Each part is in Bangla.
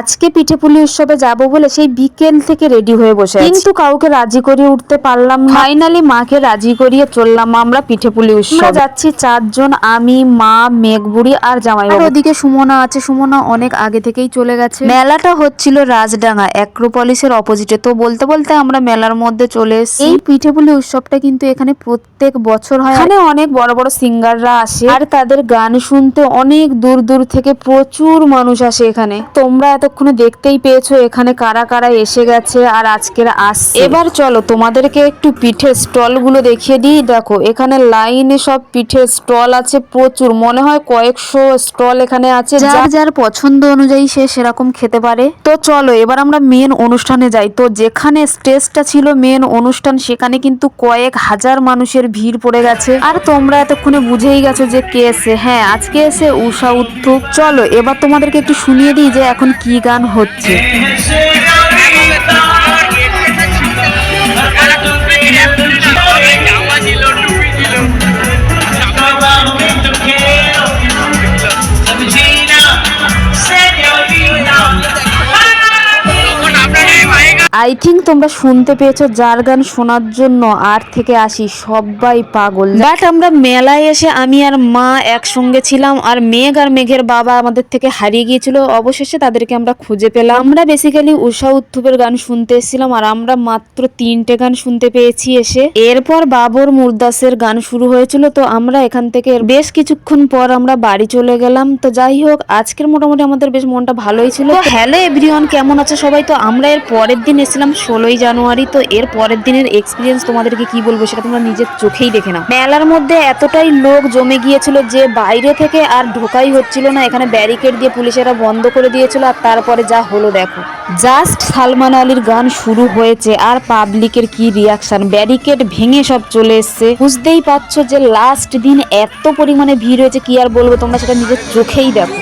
আজকে পিঠেপুলি উৎসবে যাব বলে সেই বিকেল থেকে রেডি হয়ে বসে কিন্তু কাউকে রাজি করিয়ে উঠতে পারলাম ফাইনালি মাকে রাজি করিয়ে চললাম আমরা পিঠেপুলি উৎসব। যাচ্ছি চারজন আমি মা মেঘবুড়ি আর জামাই আর ওদিকে সুমনা আছে। সুমনা অনেক আগে থেকেই চলে গেছে। মেলাটা হচ্ছিল রাজডাঙ্গা অ্যাক্রোপলিসের অপোজিটে তো বলতে বলতে আমরা মেলার মধ্যে চলে এসেছি। এই পিঠেপুলি উৎসবটা কিন্তু এখানে প্রত্যেক বছর হয়। এখানে অনেক বড় বড় সিঙ্গাররা আসে। আর তাদের গান শুনতে অনেক দূর দূর থেকে প্রচুর মানুষ আসে এখানে। তোমরা এতক্ষণে দেখতেই পেয়েছ এখানে কারা কারা এসে গেছে আর আজকের আসছে। এবার চলো তোমাদেরকে একটু পিঠের স্টলগুলো দেখিয়ে দিই। দেখো এখানে লাইনে সব পিঠের স্টল আছে প্রচুর। মনে হয় কয়েকশো স্টল এখানে আছে। যার যার পছন্দ অনুযায়ী সে সেরকম খেতে পারে। তো চলো এবার আমরা মেন অনুষ্ঠানে যাই। তো যেখানে স্টেজটা ছিল মেন অনুষ্ঠান সেখানে কিন্তু কয়েক হাজার মানুষের ভিড় পড়ে গেছে। আর তোমরা এতক্ষণে বুঝেই গেছো যে কে এসে। হ্যাঁ আজকে এসে উষা উত্থুপ চলো এবার তোমাদেরকে একটু শুনিয়ে দিই যে এখন কি গান হচ্ছে। আই থিঙ্ক তোমরা শুনতে পেয়েছ যার গান শোনার জন্য আর থেকে আসি সবাই পাগল। বাট আমরা মেলায় এসে আমি আর মা একসঙ্গে ছিলাম আর মেঘ আর মেঘের বাবা আমাদের থেকে হারিয়ে গিয়েছিল। অবশেষে তাদেরকে আমরা খুঁজে পেলাম। আমরা বেসিক্যালি উষা উত্থুপের গান শুনতে এসেছিলাম আর আমরা মাত্র তিনটে গান শুনতে পেয়েছি এসে। এরপর বাবর মুরদাসের গান শুরু হয়েছিল তো আমরা এখান থেকে বেশ কিছুক্ষণ পর আমরা বাড়ি চলে গেলাম। তো যাই হোক আজকের মোটামুটি আমাদের বেশ মনটা ভালোই ছিল। হ্যালো এভরিওয়ান কেমন আছে সবাই? তো আমরা এর পরের দিন এসেছিলাম ষোলোই জানুয়ারি, তো এর পরের দিনের এক্সপিরিয়েন্স তোমাদেরকে কি বলব সেটা তোমরা নিজের চোখেই দেখে নাও। মেলার মধ্যে এতটাই লোক জমে গিয়েছিল যে বাইরে থেকে আর ঢোকাই হচ্ছিল না, এখানে ব্যারিকেড দিয়ে পুলিশেরা বন্ধ করে দিয়েছিল আর তারপরে যা হলো দেখো। জাস্ট সালমান আলীর গান শুরু হয়েছে আর পাবলিকের কি রিয়াকশন ব্যারিকেড ভেঙে সব চলে এসছে। বুঝতেই পারছ যে লাস্ট দিন এত পরিমাণে ভিড় হয়েছে, কি আর বলব তোমরা সেটা নিজের চোখেই দেখো।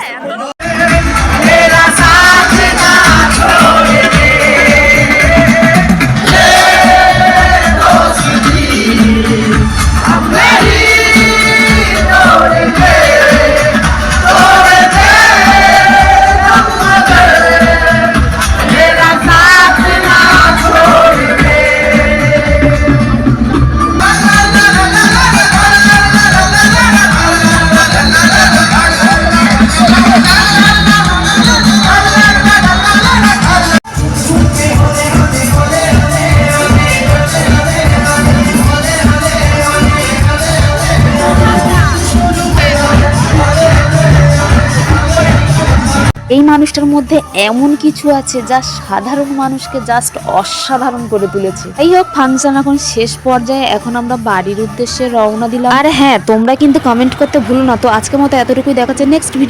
É, é, certo. এই মানুষটার মধ্যে এমন কিছু আছে যা সাধারণ মানুষকে জাস্ট অসাধারণ করে তুলেছে। এই হোক ফাংশন এখন শেষ পর্যায়ে, এখন আমরা বাড়ির উদ্দেশ্যে রওনা দিলাম। আর হ্যাঁ তোমরা কিন্তু কমেন্ট করতে ভুলো না, তো আজকের মতো এতটুকুই দেখাচ্ছে নেক্সট ভিডিও